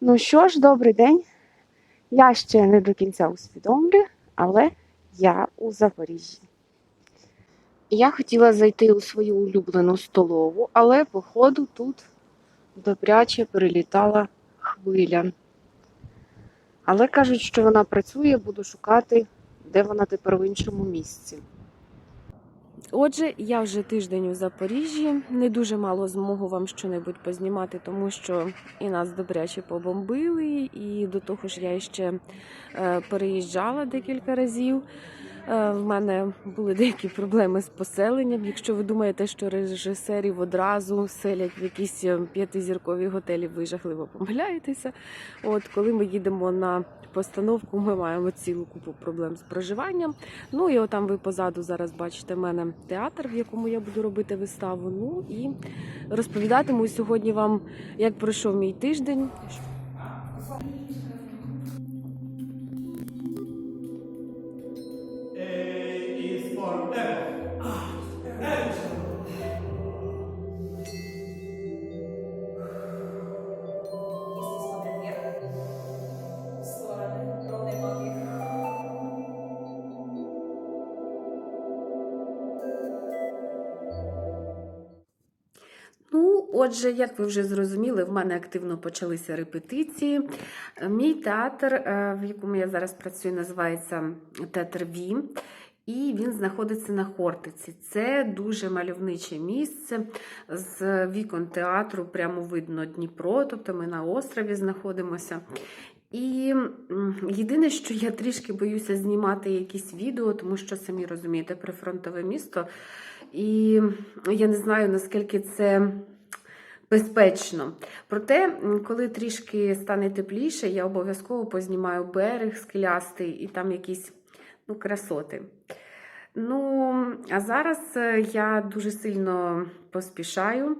Ну що ж, добрий день. Я ще не до кінця усвідомлюю, але я у Запоріжжі. Я хотіла зайти у свою улюблену столову, але, походу, тут добряче перелітала хвиля. Але кажуть, що вона працює, буду шукати, де вона тепер в іншому місці. Отже, я вже тиждень у Запоріжжі. Не дуже мало змогу вам щонебудь познімати, тому що і нас добряче побомбили, і до того ж я ще е, переїжджала декілька разів. Е, В мене були деякі проблеми з поселенням. Якщо ви думаєте, що режисерів одразу селять в якісь е, п'ятизіркові готелі, ви жахливо помиляєтеся. От коли ми їдемо на постановку, ми маємо цілу купу проблем з проживанням. Ну і отам ви позаду зараз бачите мене театр, в якому я буду робити виставу. Ну і розповідатиму сьогодні вам, як пройшов мій тиждень. Отже, як ви вже зрозуміли, в мене активно почалися репетиції. Мій театр, е, в якому я зараз працюю, називається Театр Ві. І він знаходиться на Хортиці. Це дуже мальовниче місце. З вікон театру прямо видно Дніпро, тобто ми на острові знаходимося. І єдине, що я трішки боюся знімати якісь відео, тому що самі розумієте, прифронтове місто. І я не знаю, наскільки це безпечно. Проте, коли трішки стане тепліше, я обов'язково познімаю берег скелястий і там якісь ну, красоти. Ну, а зараз е, я дуже сильно поспішаю,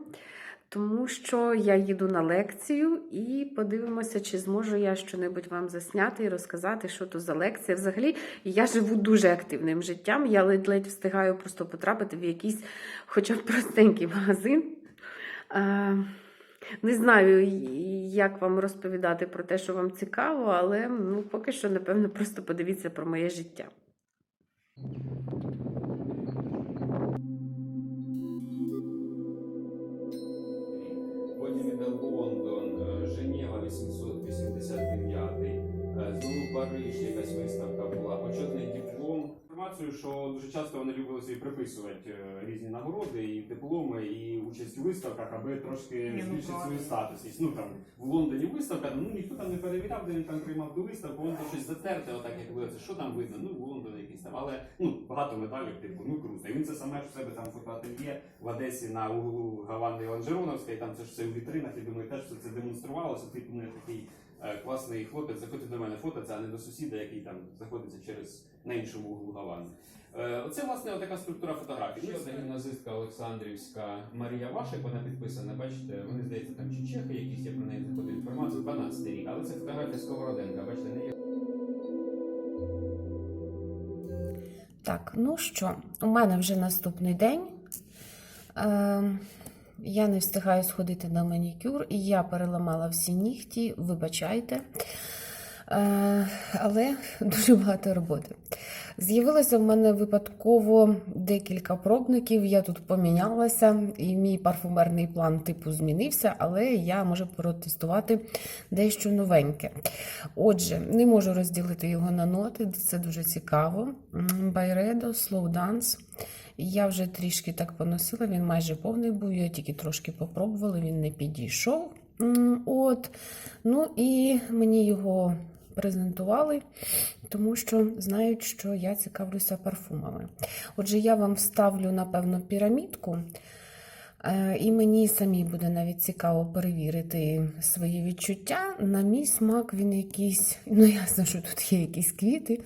тому що я їду на лекцію і подивимося, чи зможу я щонебудь вам засняти і розказати, що то за лекція. Взагалі, я живу дуже активним життям. Я ледь-ледь встигаю просто потрапити в якийсь, хоча б простенький магазин. Е, Не знаю, як вам розповідати про те, що вам цікаво, але ну, поки що, напевно, просто подивіться про моє життя. Іде Лондон, е, Женєва 889, е, знову Париж, якась виставка була, почетний. Інформацію, що дуже часто вони любили собі приписувати е, різні нагороди і дипломи, і участь у виставках, аби трошки Ні, ну, збільшити свою статусність. Ну там в Лондоні виставка, ну ніхто там не перевіряв, де він там приймав ту виставку, воно щось затерте, отак як ви це що там видно? Ну Лондон якийсь там, але ну багато медалів, типу, ну круто. І він це саме ж в себе там фотоательє в Одесі на углу Гавани Ланжероновська, і там це ж все в вітринах, і думаю, теж все це демонструвалося. Типу, не такий е, класний хлопець, заходить до мене фото, а не до сусіда, який там знаходиться через на іншому углу Гавани. Е, Оце власне така структура фотографій. Ще одна гімназистка Олександрівська Марія Вашик, вона підписана, бачите, вони здається там чи чехи якісь, я про неї знаходив інформацію, 12 рік, але це фотографія Сковороденка, бачите, не є. Так, ну що, у мене вже наступний день. Е, я не встигаю сходити на манікюр, і я переламала всі нігті, вибачайте. Е, але дуже багато роботи. З'явилося в мене випадково декілька пробників. Я тут помінялася, і мій парфумерний план типу змінився, але я можу протестувати дещо новеньке. Отже, не можу розділити його на ноти, це дуже цікаво. Байредо, Slow Dance. Я вже трішки так поносила, він майже повний був, я тільки трошки попробувала, він не підійшов. От. Ну і мені його презентували, тому що знають, що я цікавлюся парфумами. Отже, я вам вставлю, напевно, пірамідку. Е, І мені самі буде навіть цікаво перевірити свої відчуття. На мій смак він якийсь, ну ясно, що тут є якісь квіти.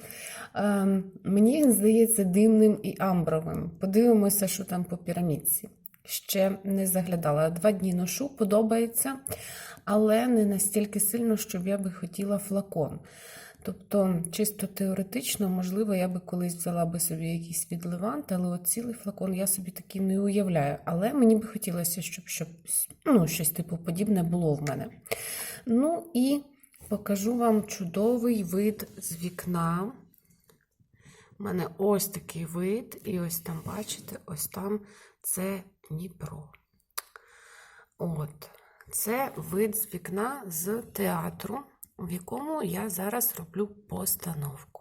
Е, Мені він здається димним і амбровим. Подивимося, що там по пірамідці. Ще не заглядала. Два дні ношу, подобається, але не настільки сильно, щоб я би хотіла флакон. Тобто, чисто теоретично, можливо, я би колись взяла би собі якийсь відливант, але от цілий флакон я собі такий не уявляю. Але мені би хотілося, щоб щось, ну, щось типу подібне було в мене. Ну і покажу вам чудовий вид з вікна. У мене ось такий вид, і ось там, бачите, ось там це Дніпро. От, це вид з вікна з театру, в якому я зараз роблю постановку.